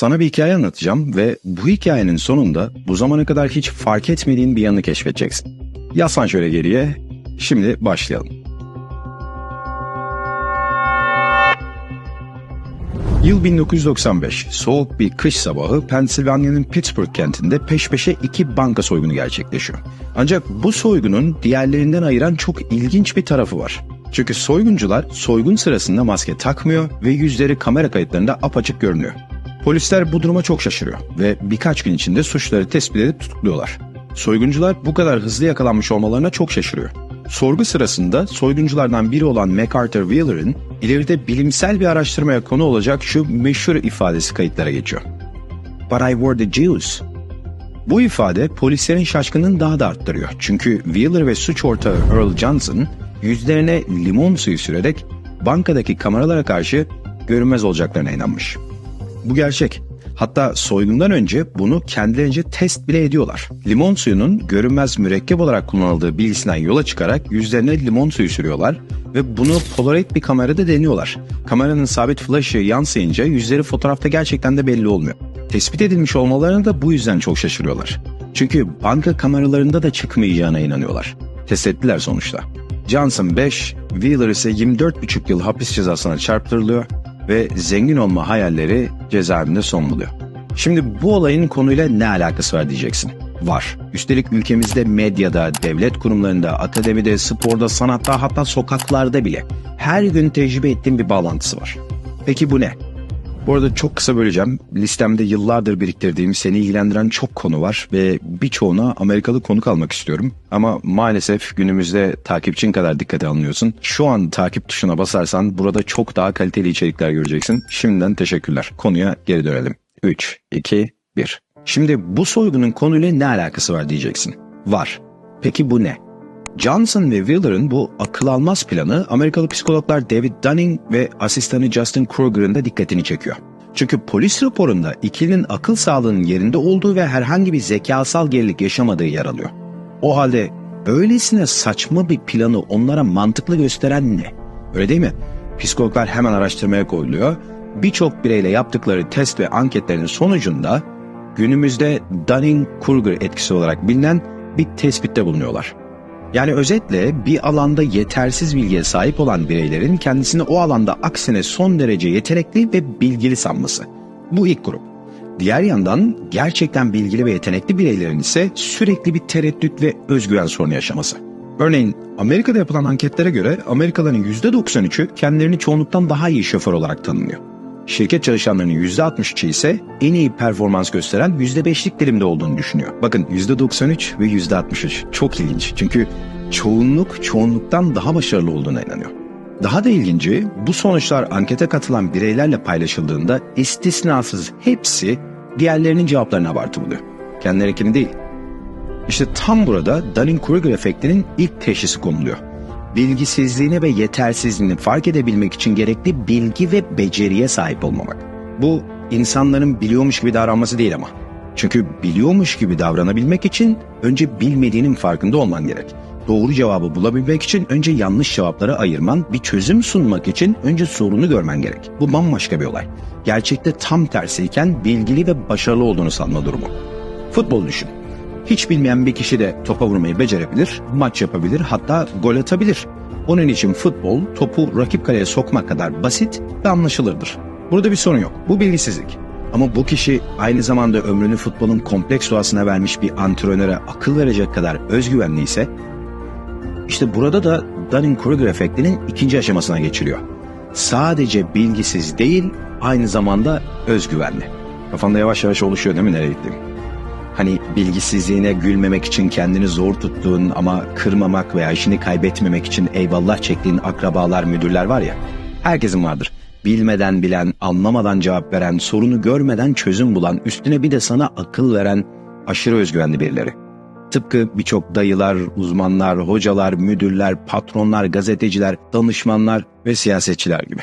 Sana bir hikaye anlatacağım ve bu hikayenin sonunda bu zamana kadar hiç fark etmediğin bir yanını keşfedeceksin. Yaslan şöyle geriye. Şimdi başlayalım. Yıl 1995. Soğuk bir kış sabahı Pennsylvania'nın Pittsburgh kentinde peş peşe iki banka soygunu gerçekleşiyor. Ancak bu soygunun diğerlerinden ayıran çok ilginç bir tarafı var. Çünkü soyguncular soygun sırasında maske takmıyor ve yüzleri kamera kayıtlarında apaçık görünüyor. Polisler bu duruma çok şaşırıyor ve birkaç gün içinde suçları tespit edip tutukluyorlar. Soyguncular bu kadar hızlı yakalanmış olmalarına çok şaşırıyor. Sorgu sırasında soygunculardan biri olan MacArthur Wheeler'ın ileride bilimsel bir araştırmaya konu olacak şu meşhur ifadesi kayıtlara geçiyor. But I wore the Jews. Bu ifade polislerin şaşkınlığını daha da arttırıyor. Çünkü Wheeler ve suç ortağı Earl Johnson yüzlerine limon suyu sürerek bankadaki kameralara karşı görünmez olacaklarına inanmış. Bu gerçek. Hatta soygundan önce bunu kendilerince test bile ediyorlar. Limon suyunun görünmez mürekkep olarak kullanıldığı bilgisinden yola çıkarak yüzlerine limon suyu sürüyorlar ve bunu Polaroid bir kamerada deniyorlar. Kameranın sabit flaşı yansıyınca yüzleri fotoğrafta gerçekten de belli olmuyor. Tespit edilmiş olmalarına da bu yüzden çok şaşırıyorlar. Çünkü banka kameralarında da çıkmayacağına inanıyorlar. Test ettiler sonuçta. Johnson 5, Wheeler ise 24,5 yıl hapis cezasına çarptırılıyor ve zengin olma hayalleri cezaevinde son buluyor. Şimdi bu olayın konuyla ne alakası var diyeceksin. Var. Üstelik ülkemizde medyada, devlet kurumlarında, akademide, sporda, sanatta hatta sokaklarda bile her gün tecrübe ettiğim bir bağlantısı var. Peki bu ne? Bu arada çok kısa böleceğim. Listemde yıllardır biriktirdiğim seni ilgilendiren çok konu var ve birçoğuna Amerikalı konuk almak istiyorum. Ama maalesef günümüzde takipçin kadar dikkate alınıyorsun. Şu an takip tuşuna basarsan burada çok daha kaliteli içerikler göreceksin. Şimdiden teşekkürler. Konuya geri dönelim. 3, 2, 1. Şimdi bu soygunun konuyla ne alakası var diyeceksin. Var. Peki bu ne? Johnson ve Wheeler'ın bu akıl almaz planı Amerikalı psikologlar David Dunning ve asistanı Justin Kruger'ın da dikkatini çekiyor. Çünkü polis raporunda ikilinin akıl sağlığının yerinde olduğu ve herhangi bir zekasal gerilik yaşamadığı yer alıyor. O halde öylesine saçma bir planı onlara mantıklı gösteren ne? Öyle değil mi? Psikologlar hemen araştırmaya koyuluyor. Birçok bireyle yaptıkları test ve anketlerin sonucunda günümüzde Dunning-Kruger etkisi olarak bilinen bir tespitte bulunuyorlar. Yani özetle bir alanda yetersiz bilgiye sahip olan bireylerin kendisini o alanda aksine son derece yetenekli ve bilgili sanması. Bu ilk grup. Diğer yandan gerçekten bilgili ve yetenekli bireylerin ise sürekli bir tereddüt ve özgüven sorunu yaşaması. Örneğin Amerika'da yapılan anketlere göre Amerikalıların %93'ü kendilerini çoğunluktan daha iyi şoför olarak tanımlıyor. Şirket çalışanlarının %63'ü ise en iyi performans gösteren %5'lik dilimde olduğunu düşünüyor. Bakın %93 ve %63 çok ilginç. Çünkü çoğunluk çoğunluktan daha başarılı olduğuna inanıyor. Daha da ilginci bu sonuçlar ankete katılan bireylerle paylaşıldığında istisnasız hepsi diğerlerinin cevaplarına abartı buluyor. Kendilerinkini değil. İşte tam burada Dunning-Kruger efektinin ilk teşhisi konuluyor bilgisizliğini ve yetersizliğini fark edebilmek için gerekli bilgi ve beceriye sahip olmamak. Bu insanların biliyormuş gibi davranması değil ama. Çünkü biliyormuş gibi davranabilmek için önce bilmediğinin farkında olman gerek. Doğru cevabı bulabilmek için önce yanlış cevapları ayırman, bir çözüm sunmak için önce sorunu görmen gerek. Bu bambaşka bir olay. Gerçekte tam tersiyken bilgili ve başarılı olduğunu sanma durumu. Futbol düşün. Hiç bilmeyen bir kişi de topa vurmayı becerebilir, maç yapabilir, hatta gol atabilir. Onun için futbol topu rakip kaleye sokmak kadar basit ve anlaşılırdır. Burada bir sorun yok. Bu bilgisizlik. Ama bu kişi aynı zamanda ömrünü futbolun kompleks doğasına vermiş bir antrenöre akıl verecek kadar özgüvenli ise işte burada da Dunning-Kruger efektinin ikinci aşamasına geçiliyor. Sadece bilgisiz değil, aynı zamanda özgüvenli. Kafanda yavaş yavaş oluşuyor değil mi nereye gittiğim? Hani bilgisizliğine gülmemek için kendini zor tuttuğun ama kırmamak veya işini kaybetmemek için eyvallah çektiğin akrabalar, müdürler var ya. Herkesin vardır. Bilmeden bilen, anlamadan cevap veren, sorunu görmeden çözüm bulan, üstüne bir de sana akıl veren aşırı özgüvenli birileri. Tıpkı birçok dayılar, uzmanlar, hocalar, müdürler, patronlar, gazeteciler, danışmanlar ve siyasetçiler gibi.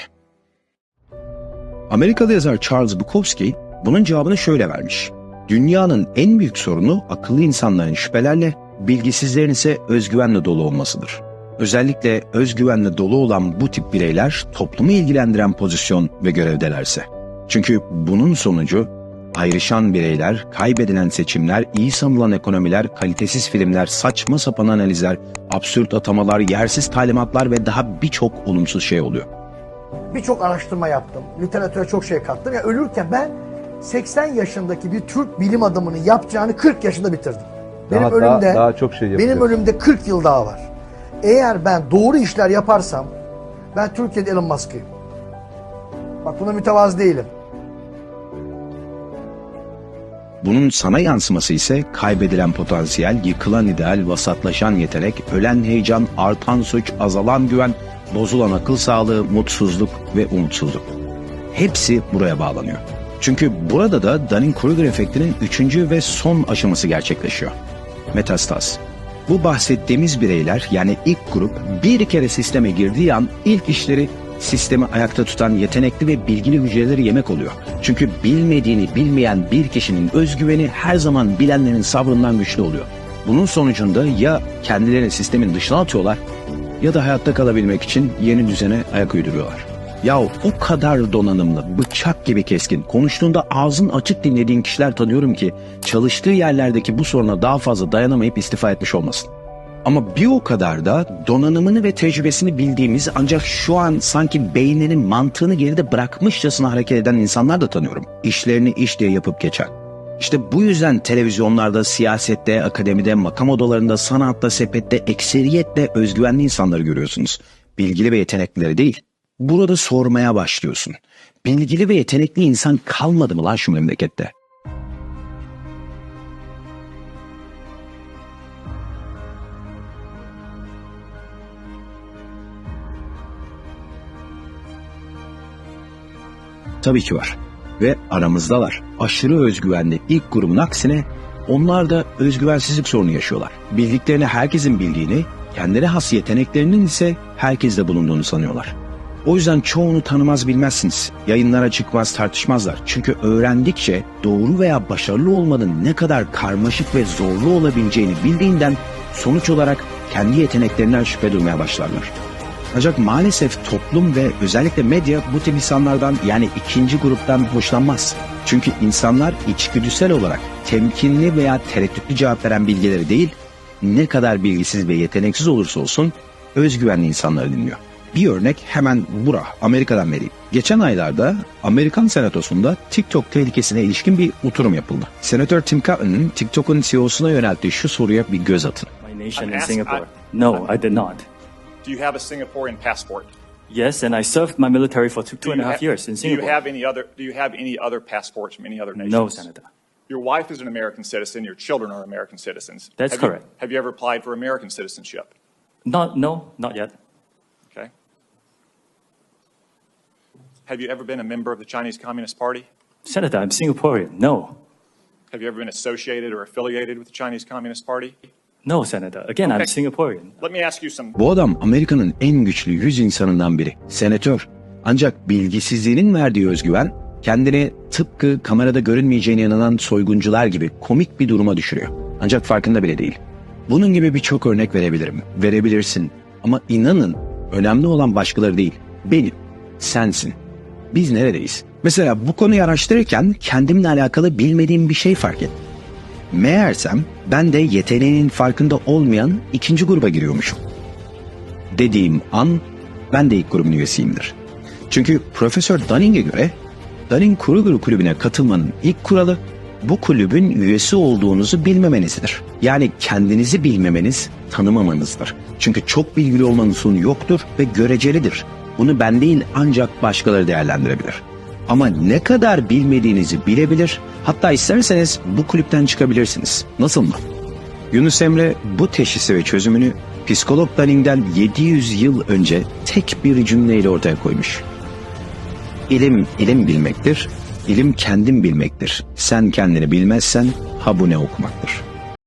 Amerikalı yazar Charles Bukowski bunun cevabını şöyle vermiş. Dünyanın en büyük sorunu akıllı insanların şüphelerle, bilgisizlerin ise özgüvenle dolu olmasıdır. Özellikle özgüvenle dolu olan bu tip bireyler toplumu ilgilendiren pozisyon ve görevdelerse. Çünkü bunun sonucu ayrışan bireyler, kaybedilen seçimler, iyi sanılan ekonomiler, kalitesiz filmler, saçma sapan analizler, absürt atamalar, yersiz talimatlar ve daha birçok olumsuz şey oluyor. Birçok araştırma yaptım. Literatüre çok şey kattım. Ya ölürken ben 80 yaşındaki bir Türk bilim adamının yapacağını 40 yaşında bitirdim. Benim Daha- ölümde daha- daha çok şey. Benim ölümde 40 yıl daha var. Eğer ben doğru işler yaparsam ben Türkiye'de Elon Musk'ıyım. Bak buna mütevazı değilim. Bunun sana yansıması ise kaybedilen potansiyel, yıkılan ideal, vasatlaşan yetenek, ölen heyecan, artan suç, azalan güven, bozulan akıl sağlığı, mutsuzluk ve umutsuzluk. Hepsi buraya bağlanıyor. Çünkü burada da Dunning-Kruger efektinin üçüncü ve son aşaması gerçekleşiyor. Metastaz. Bu bahsettiğimiz bireyler yani ilk grup bir kere sisteme girdiği an ilk işleri sistemi ayakta tutan yetenekli ve bilgili hücreleri yemek oluyor. Çünkü bilmediğini bilmeyen bir kişinin özgüveni her zaman bilenlerin sabrından güçlü oluyor. Bunun sonucunda ya kendilerini sistemin dışına atıyorlar ya da hayatta kalabilmek için yeni düzene ayak uyduruyorlar. Ya o kadar donanımlı, bıçak gibi keskin, konuştuğunda ağzın açık dinlediğin kişiler tanıyorum ki çalıştığı yerlerdeki bu soruna daha fazla dayanamayıp istifa etmiş olmasın. Ama bir o kadar da donanımını ve tecrübesini bildiğimiz ancak şu an sanki beyninin mantığını geride bırakmışçasına hareket eden insanlar da tanıyorum. İşlerini iş diye yapıp geçen. İşte bu yüzden televizyonlarda, siyasette, akademide, makam odalarında, sanatta, sepette ekseriyetle özgüvenli insanları görüyorsunuz. Bilgili ve yeteneklileri değil. Burada sormaya başlıyorsun. Bilgili ve yetenekli insan kalmadı mı lan şu memlekette? Tabii ki var. Ve aramızdalar. Aşırı özgüvenli ilk grubun aksine onlar da özgüvensizlik sorunu yaşıyorlar. Bildiklerini herkesin bildiğini, kendine has yeteneklerinin ise herkeste bulunduğunu sanıyorlar. O yüzden çoğunu tanımaz bilmezsiniz. Yayınlara çıkmaz tartışmazlar. Çünkü öğrendikçe doğru veya başarılı olmanın ne kadar karmaşık ve zorlu olabileceğini bildiğinden sonuç olarak kendi yeteneklerinden şüphe duymaya başlarlar. Ancak maalesef toplum ve özellikle medya bu tip insanlardan yani ikinci gruptan hoşlanmaz. Çünkü insanlar içgüdüsel olarak temkinli veya tereddütlü cevap veren bilgileri değil, ne kadar bilgisiz ve yeteneksiz olursa olsun özgüvenli insanları dinliyor. Bir örnek hemen bura Amerika'dan vereyim. Geçen aylarda Amerikan Senatosu'nda TikTok tehlikesine ilişkin bir oturum yapıldı. Senatör Tim Cotton'ın TikTok'un CEO'suna yönelttiği şu soruya bir göz atın. my nation in Singapore. No, I did not. Do you have a Singaporean passport? Yes, and I served my military for two, two and a you half ha- years in Do you Singapore. have any other? Do you have any other passports from any other nations? no, Senator. Your wife is an American citizen. Your children are American citizens. That's have you- correct. have you ever applied for American citizenship? Not, no, not yet. Okay. Have you ever been a member of the Chinese Communist Party? Senator, I'm Singaporean. No, Have you ever been associated or affiliated with the Chinese Communist Party? no, Senator. Again, I'm Okay. Singaporean. Let me ask you some. Bu adam Amerika'nın en güçlü yüz insanından biri. Senatör. Ancak bilgisizliğinin verdiği özgüven kendini tıpkı kamerada görünmeyeceğine inanan soyguncular gibi komik bir duruma düşürüyor. Ancak farkında bile değil. Bunun gibi birçok örnek verebilirim. Verebilirsin. Ama inanın önemli olan başkaları değil. Benim. Sensin. Biz neredeyiz? Mesela bu konuyu araştırırken kendimle alakalı bilmediğim bir şey fark ettim. Meğersem ben de yeteneğinin farkında olmayan ikinci gruba giriyormuşum. Dediğim an ben de ilk grubun üyesiyimdir. Çünkü Profesör Dunning'e göre Dunning-Kruger kulübüne katılmanın ilk kuralı bu kulübün üyesi olduğunuzu bilmemenizdir. Yani kendinizi bilmemeniz, tanımamanızdır. Çünkü çok bilgili olmanın sonu yoktur ve görecelidir. Bunu ben değil ancak başkaları değerlendirebilir. Ama ne kadar bilmediğinizi bilebilir, hatta isterseniz bu kulüpten çıkabilirsiniz. Nasıl mı? Yunus Emre bu teşhisi ve çözümünü psikolog Dunning'den 700 yıl önce tek bir cümleyle ortaya koymuş. İlim ilim bilmektir, ilim kendim bilmektir. Sen kendini bilmezsen ha ne okumaktır.